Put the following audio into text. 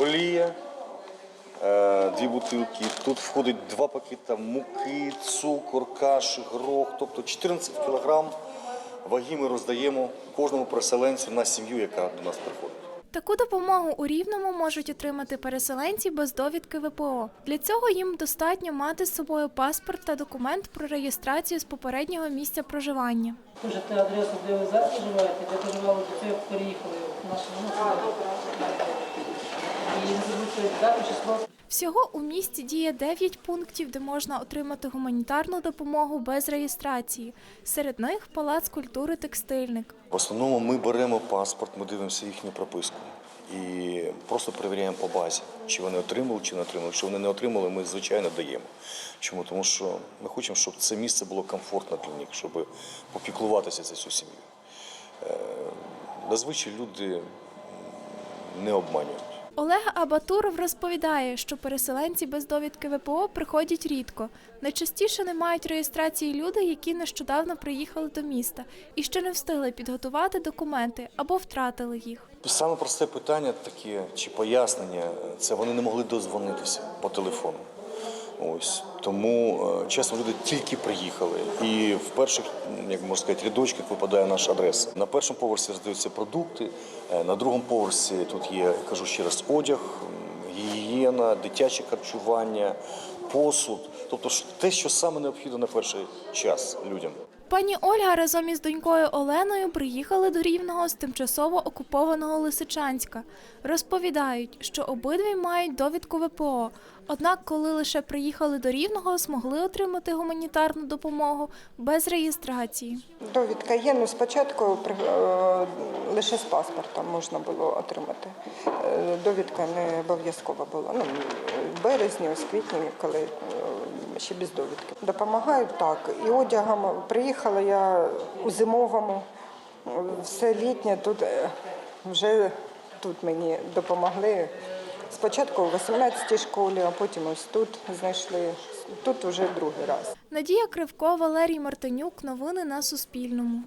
Олія, е, дві бутилки. Тут входить два пакети муки, цукор, каші, горох. Тобто 14 кілограм ваги ми роздаємо кожному переселенцю на сім'ю, яка до нас приходить. Таку допомогу у Рівному можуть отримати переселенці без довідки ВПО. Для цього їм достатньо мати з собою паспорт та документ про реєстрацію з попереднього місця проживання. Пишете адресу, де ви зараз проживаєте, де проживали до цього, переїхали в наше місто. І не забудьте дату, число. Всього у місті діє 9 пунктів, де можна отримати гуманітарну допомогу без реєстрації. Серед них палац культури текстильник. В основному ми беремо паспорт, ми дивимося їхню прописку і просто перевіряємо по базі, чи вони отримали, чи не отримали. Якщо вони не отримали, ми звичайно даємо. Чому? Тому що ми хочемо, щоб це місце було комфортно для них, щоб попіклуватися за цю сім'ю. Е, Зазвичай люди не обманюють. Олег Абатуров розповідає, що переселенці без довідки ВПО приходять рідко. Найчастіше не мають реєстрації люди, які нещодавно приїхали до міста і ще не встигли підготувати документи або втратили їх. Саме просте питання таке чи пояснення це вони не могли дозвонитися по телефону. Ось тому е, чесно, люди тільки приїхали, і в перших, як можна сказати, рядочках випадає наш адрес. На першому поверсі роздаються продукти, е, на другому поверсі тут є, кажу ще раз, одяг, гігієна, дитяче харчування, посуд, тобто те, що саме необхідно на перший час людям. Пані Ольга разом із донькою Оленою приїхали до Рівного з тимчасово окупованого Лисичанська. Розповідають, що обидві мають довідку ВПО. Однак, коли лише приїхали до Рівного, змогли отримати гуманітарну допомогу без реєстрації. Довідка є, ну спочатку е, лише з паспортом можна було отримати. Е, Довідка не обов'язкова була. Ну, в березні, в квітні, коли е, ще без довідки. Допомагають так. І одягом приїхала я у зимовому, все літнє тут е, вже тут мені допомогли. Спочатку у 18-й школі, а потім ось тут знайшли. Тут вже другий раз. Надія Кривко, Валерій Мартинюк. Новини на Суспільному.